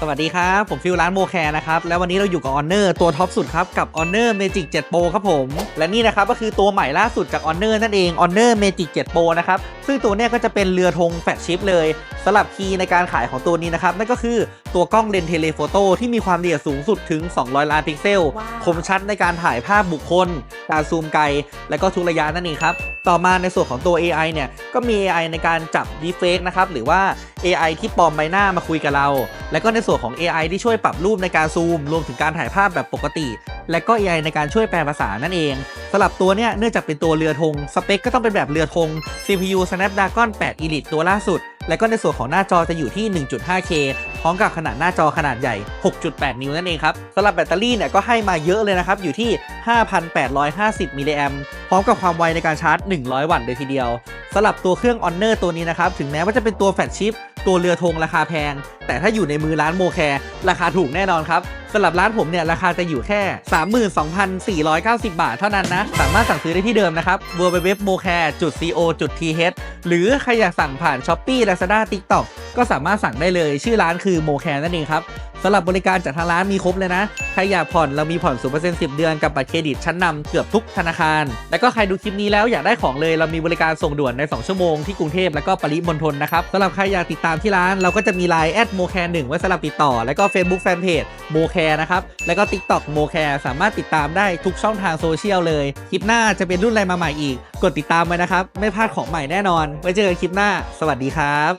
สวัสดีครับ ผมฟิลร้านโมแคร์นะครับ แล้ววันนี้เราอยู่กับ Honor ตัวท็อปสุดครับ กับ Honor Magic 7 Pro ครับผม และนี่นะครับก็คือตัวใหม่ล่าสุดจาก Honor นั่นเอง Honor Magic 7 Pro นะครับ ซึ่งตัวเนี้ยก็จะเป็นเรือธงแฟลชชิปเลยสำหรับคีย์ในการขายของตัวนี้นะครับ นั่นก็คือตัวกล้องเลนส์เทเลโฟโต้ที่มีความละเอียดสูงสุดถึง 200 ล้านพิกเซล ว้าว คมชัดในการถ่ายภาพบุคคล การซูมไกล และก็ทุกระยะนั่นเองครับ ต่อมาในส่วนของตัว AI เนี่ย ก็มี AI ในการจับ deepfake นะครับ หรือว่า AI ที่ปลอมใบหน้ามาคุยกับเรา และก็ในส่วนของ AI ที่ช่วยปรับรูปในการซูม รวมถึงการถ่ายภาพแบบปกติ และก็ AI ในการช่วยแปลภาษานั่นเองสำหรับตัวเนี้ยเนื่องจากเป็นตัวเรือธงสเปคก็ต้องเป็นแบบเรือธง CPU Snapdragon 8 Elite ตัวล่าสุด และก็ในส่วนของหน้าจอจะอยู่ที่ 1.5K พร้อมกับขนาดหน้าจอขนาดใหญ่ 6.8 นิ้วนั่นเองครับสำหรับแบตเตอรี่เนี่ยก็ให้มาเยอะเลยนะครับ อยู่ที่ 5,850มิลลิแอมพร้อมกับความไวในการชาร์จ 100 วัตต์เลยทีเดียวสำหรับตัวเครื่อง Honor ตัวนี้นะครับถึงแม้ว่าจะเป็นตัวแฟลชชิป ตัวเรือธงราคาแพง แต่ถ้าอยู่ในมือร้านโมแคร์ราคาถูกแน่นอนครับสำหรับร้านผมเนี่ยราคาจะอยู่แค่ 32,490 บาทเท่านั้นนะ สามารถสั่งซื้อได้ที่เดิมนะครับ www.mocare.co.th หรือใครอยากสั่งผ่าน Shopee Lazada TikTok ก็สามารถสั่งได้เลยชื่อร้านคือโมแคร์นั่นเองครับสำหรับบริการจากทางร้านมีครบเลยนะ ใครอยากผ่อนเรามีผ่อน 0% 10 เดือนกับบัตรเครดิตชั้นนำเกือบทุกธนาคาร แล้วก็ใครดูคลิปนี้แล้วอยากได้ของเลยเรามีบริการส่งด่วนใน 2 ชั่วโมงที่กรุงเทพแล้วก็ปริมณฑลนะครับสำหรับใครอยากติดตามที่ร้านเราก็จะมี Line แอดโมแคร์หไว้สำหรับติดต่อ แล้วก็ Facebook Fanpage โมแคร์นะครับ แล้วก็ TikTok โมแคร์สามารถติดตามได้ทุกช่องทางโซเชียลเลย คลิปหน้าจะเป็นรุ่นอะไรมาใหม่อีก กดติดตามไว้นะครับ ไม่พลาดของใหม่แน่นอน ไว้เจอกันคลิปหน้า สวัสดีครับ